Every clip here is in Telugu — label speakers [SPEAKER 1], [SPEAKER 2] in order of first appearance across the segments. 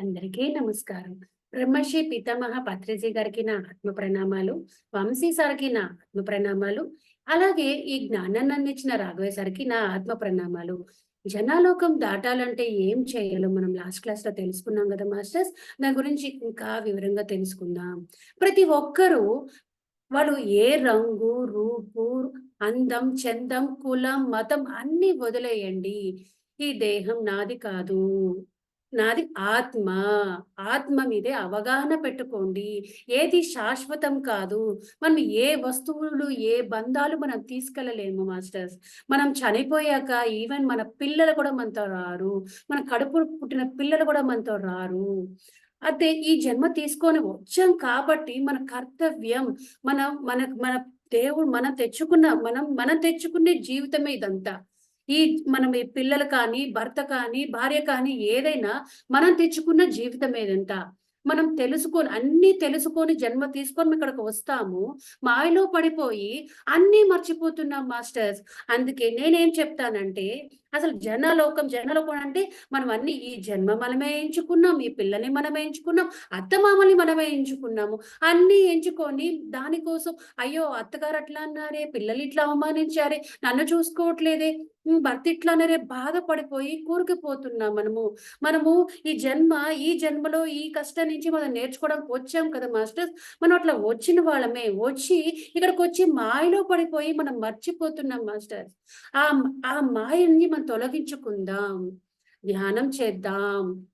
[SPEAKER 1] అందరికీ నమస్కారం. బ్రహ్మశ్రీ పితామహ పత్రిజీ గారికి నా ఆత్మ ప్రణామాలు వంశీ సార్కి నా ఆత్మ ప్రణామాలు అలాగే ఈ జ్ఞానాన్ని అందించిన రాఘవయ్య సార్కి నా ఆత్మ ప్రణామాలు జనాలోకం దాటాలంటే ఏం చేయాలో మనం లాస్ట్ క్లాస్లో తెలుసుకున్నాం కదా మాస్టర్స్. దాని గురించి ఇంకా వివరంగా తెలుసుకుందాం. ప్రతి ఒక్కరూ వాళ్ళు ఏ రంగు రూపు అందం చందం కులం మతం అన్ని వదిలేయండి. ఈ దేహం నాది కాదు. నాది ఆత్మ. ఆత్మ మీదే అవగాహన పెట్టుకోండి. ఏది శాశ్వతం కాదు. మనం ఏ వస్తువులు ఏ బంధాలు మనం తీసుకెళ్ళలేము మాస్టర్స్. మనం చనిపోయాక ఈవెన్ మన పిల్లలు కూడా మనతో రారు. మన కడుపు పుట్టిన పిల్లలు కూడా మనతో రారు. అయితే ఈ జన్మ తీసుకొని వచ్చాం కాబట్టి మన కర్తవ్యం మన మన మన దేవుడు మనం తెచ్చుకున్న మనం మనం తెచ్చుకునే జీవితమే ఇదంతా. ఈ మనం ఈ పిల్లలు కానీ భర్త కానీ భార్య కానీ ఏదైనా మనం తెచ్చుకున్న జీవితం ఏదంట? మనం తెలుసుకొని అన్ని తెలుసుకొని జన్మ తీసుకొని ఇక్కడికి వస్తాము. మాయలో పడిపోయి అన్నీ మర్చిపోతున్నాం మాస్టర్స్. అందుకే నేనేం చెప్తానంటే అసలు జనలోకం జనలోకం అంటే మనం అన్ని ఈ జన్మ మనమే ఎంచుకున్నాం ఈ పిల్లని మనమే ఎంచుకున్నాం అత్తమామల్ని మనమే ఎంచుకున్నాము. అన్ని ఎంచుకొని దానికోసం అయ్యో అత్తగారు అట్లా అన్నారే పిల్లలు ఇట్లా అవమానించారే నన్ను చూసుకోవట్లేదే భర్త ఇట్లా బాధపడిపోయి కూరుకుపోతున్నాం మనము. మనము ఈ జన్మ ఈ జన్మలో ఈ కష్టం నుంచి మనం నేర్చుకోవడానికి వచ్చాం కదా మాస్టర్స్ మనం అట్లా వచ్చిన వాళ్ళమే వచ్చి ఇక్కడికి వచ్చి మాయలో పడిపోయి మనం మర్చిపోతున్నాం మాస్టర్స్ ఆ ఆ మాయని మనం తొలగించుకుందాం ధ్యానం చేద్దాం.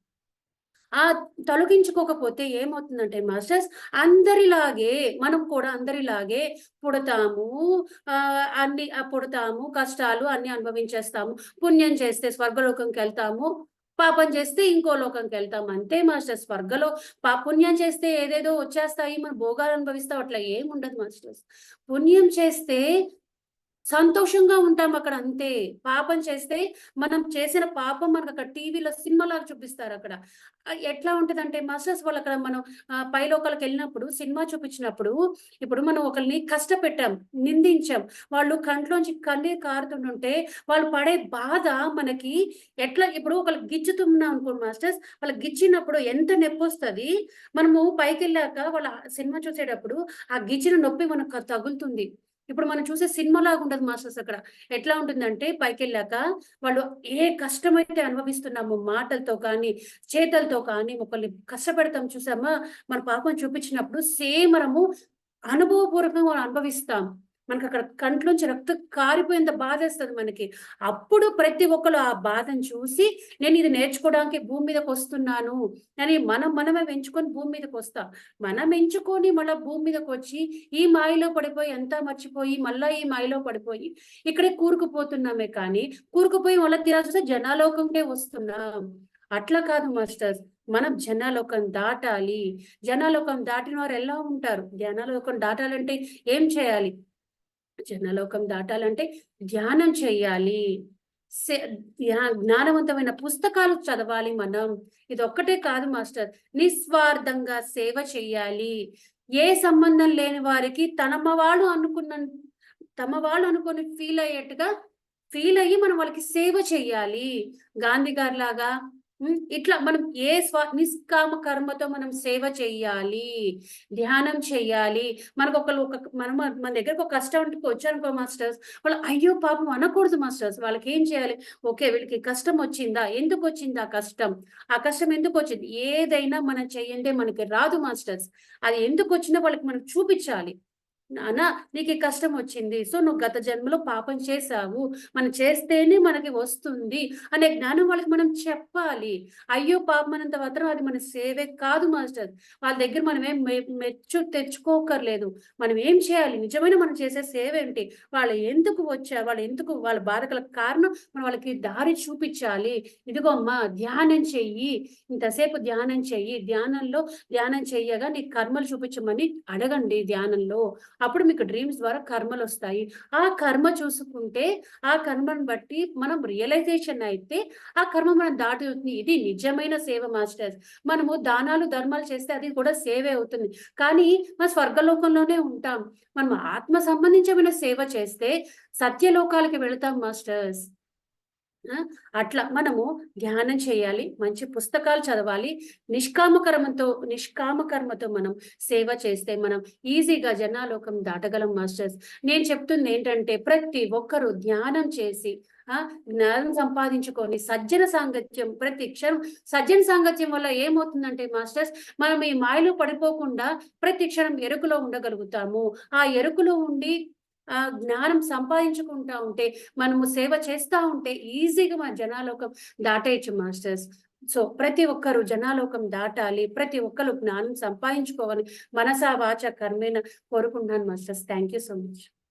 [SPEAKER 1] ఆ తొలగించుకోకపోతే ఏమవుతుందంటే మాస్టర్స్ అందరిలాగే మనం కూడా అందరిలాగే పుడతాము. ఆ అన్ని పుడతాము కష్టాలు అన్ని అనుభవించేస్తాము. పుణ్యం చేస్తే స్వర్గలోకంకి వెళ్తాము. పాపం చేస్తే ఇంకో లోకంకి వెళ్తాం అంతే మాస్టర్ స్వర్గలో పా పుణ్యం చేస్తే ఏదేదో వచ్చేస్తాయి. మన భోగాలు అనుభవిస్తాం. అట్లా ఏముండదు మాస్టర్స్. పుణ్యం చేస్తే సంతోషంగా ఉంటాం అక్కడ అంతే. పాపం చేస్తే మనం చేసిన పాపం మనకు అక్కడ టీవీలో సినిమాలాగా చూపిస్తారు అక్కడ. ఎట్లా ఉంటదంటే మాస్టర్స్ వాళ్ళు అక్కడ మనం పైలోకాలకు వెళ్ళినప్పుడు సినిమా చూపించినప్పుడు ఇప్పుడు మనం ఒకరిని కష్టపెట్టాం నిందించాం. వాళ్ళు కంట్లోంచి కన్నీరు కారుతుంటుంటే వాళ్ళు పడే బాధ మనకి ఎట్లా ఇప్పుడు ఒకరికి గిచ్చుతున్నాం అనుకోండి మాస్టర్స్ వాళ్ళు గిచ్చినప్పుడు ఎంత నొప్పి వస్తుంది? మనము పైకి వెళ్ళాక వాళ్ళ సినిమా చూసేటప్పుడు ఆ గిచ్చిన నొప్పి మనకు తగులుతుంది. ఇప్పుడు మనం చూసే సినిమా లాగా ఉండదు మాస్టర్స్ అక్కడ. ఎట్లా ఉంటుందంటే పైకి వెళ్ళాక వాళ్ళు ఏ కష్టమైతే అనుభవిస్తున్నామో మాటలతో కానీ చేతలతో కానీ ఒకరిని కష్టపెడతాం చూసామా? మన పాపం చూపించినప్పుడు సేమ్ మనము అనుభవపూర్వకంగా అనుభవిస్తాం. మనకు అక్కడ కంట్లోంచి రక్త కారిపోయేంత బాధ వేస్తుంది మనకి. అప్పుడు ప్రతి ఒక్కరు ఆ బాధను చూసి నేను ఇది నేర్చుకోవడానికి భూమి మీదకి వస్తున్నాను. అని మనం మనమే ఎంచుకొని భూమి మీదకి వస్తాం. మనం ఎంచుకొని మళ్ళీ భూమి మీదకి వచ్చి ఈ మాయలో పడిపోయి ఎంత మర్చిపోయి మళ్ళీ ఈ మాయలో పడిపోయి ఇక్కడే కూరుకుపోతున్నామే కానీ కూరుకుపోయి మళ్ళీ తిరాల్సి జనాలోకంకే వస్తున్నాం. అట్లా కాదు మాస్టర్స్. మనం జనాలోకం దాటాలి. జనాలోకం దాటిన వారు ఎలా ఉంటారు? జనాలోకం దాటాలంటే ఏం చేయాలి? జనలోకం దాటాలంటే ధ్యానం చేయాలి. జ్ఞానవంతమైన పుస్తకాలు చదవాలి మనం. ఇది ఒక్కటే కాదు మాస్టర్. నిస్వార్థంగా సేవ చేయాలి. ఏ సంబంధం లేని వారికి తనమ వాళ్ళు అనుకున్న తమ వాళ్ళు అనుకుని ఫీల్ అయ్యేట్టుగా ఫీల్ అయ్యి మనం వాళ్ళకి సేవ చేయాలి. గాంధీ గారి లాగా ఇట్లా మనం ఏ స్వ నిష్కామ కర్మతో మనం సేవ చెయ్యాలి ధ్యానం చెయ్యాలి. మనకు ఒకళ్ళు ఒక మనం మన దగ్గరకు ఒక కష్టం అంటే వచ్చారనుకో మాస్టర్స్. వాళ్ళు అయ్యో పాపం అనకూడదు మాస్టర్స్. వాళ్ళకి ఏం చేయాలి? ఓకే వీళ్ళకి కష్టం వచ్చిందా? ఎందుకు వచ్చింది ఆ కష్టం? ఆ కష్టం ఎందుకు వచ్చింది? ఏదైనా మనం చేయండి మనకి రాదు మాస్టర్స్. అది ఎందుకు వచ్చిందో వాళ్ళకి మనం చూపించాలి. నానా నీకు కష్టం వచ్చింది. సో నువ్వు గత జన్మలో పాపం చేశావు. మనం చేస్తేనే మనకి వస్తుంది అనే జ్ఞానం వాళ్ళకి మనం చెప్పాలి. అయ్యో పాపం అనంత మాత్రం అది మన సేవే కాదు మాస్టర్. వాళ్ళ దగ్గర మనం ఏం మెచ్చు తెచ్చుకోకర్లేదు. మనం ఏం చేయాలి? నిజమైన మనం చేసే సేవ ఏంటి? వాళ్ళు ఎందుకు వచ్చా? వాళ్ళు ఎందుకు వాళ్ళ బాధకల కారణం మనం వాళ్ళకి దారి చూపించాలి. ఇదిగో అమ్మా ధ్యానం చెయ్యి. ఇంతసేపు ధ్యానం చెయ్యి. ధ్యానంలో ధ్యానం చెయ్యగా నీ కర్మలు చూపించమని అడగండి ధ్యానంలో. అప్పుడు మీకు డ్రీమ్స్ ద్వారా కర్మలు వస్తాయి. ఆ కర్మ చూసుకుంటే ఆ కర్మను బట్టి మనం రియలైజేషన్ అయితే ఆ కర్మ మనం దాటుతుంది ఇది నిజమైన సేవ మాస్టర్స్ మనము దానాలు ధర్మాలు చేస్తే అది కూడా సేవే అవుతుంది. కానీ మన స్వర్గలోకంలోనే ఉంటాం. మనం ఆత్మ సంబంధించిన సేవ చేస్తే సత్యలోకాలకి వెళతాం మాస్టర్స్. అట్లా మనము ధ్యానం చేయాలి. మంచి పుస్తకాలు చదవాలి. నిష్కామకర్మతో నిష్కామకర్మతో మనం సేవ చేస్తే మనం ఈజీగా జనాలోకం దాటగలం మాస్టర్స్. నేను చెప్తుందేంటంటే ప్రతి ఒక్కరు ధ్యానం చేసి ఆ! జ్ఞానం సంపాదించుకొని సజ్జన సాంగత్యం ప్రతి క్షణం సజ్జన సాంగత్యం వల్ల ఏమవుతుందంటే మాస్టర్స్ మనం ఈ మాయలో పడిపోకుండా ప్రతి క్షణం ఎరుకులో ఉండగలుగుతాము. ఆ ఎరుకులో ఉండి జ్ఞానం సంపాదించుకుంటా ఉంటే మనము సేవ చేస్తా ఉంటే ఈజీగా మన జనాలోకం దాటేయొచ్చు మాస్టర్స్. సో, ప్రతి ఒక్కరు జనాలోకం దాటాలి. ప్రతి ఒక్కరు జ్ఞానం సంపాదించుకోవాలి. మనసా వాచ కర్మేన కోరుకుంటున్నాను masters. Thank you so much.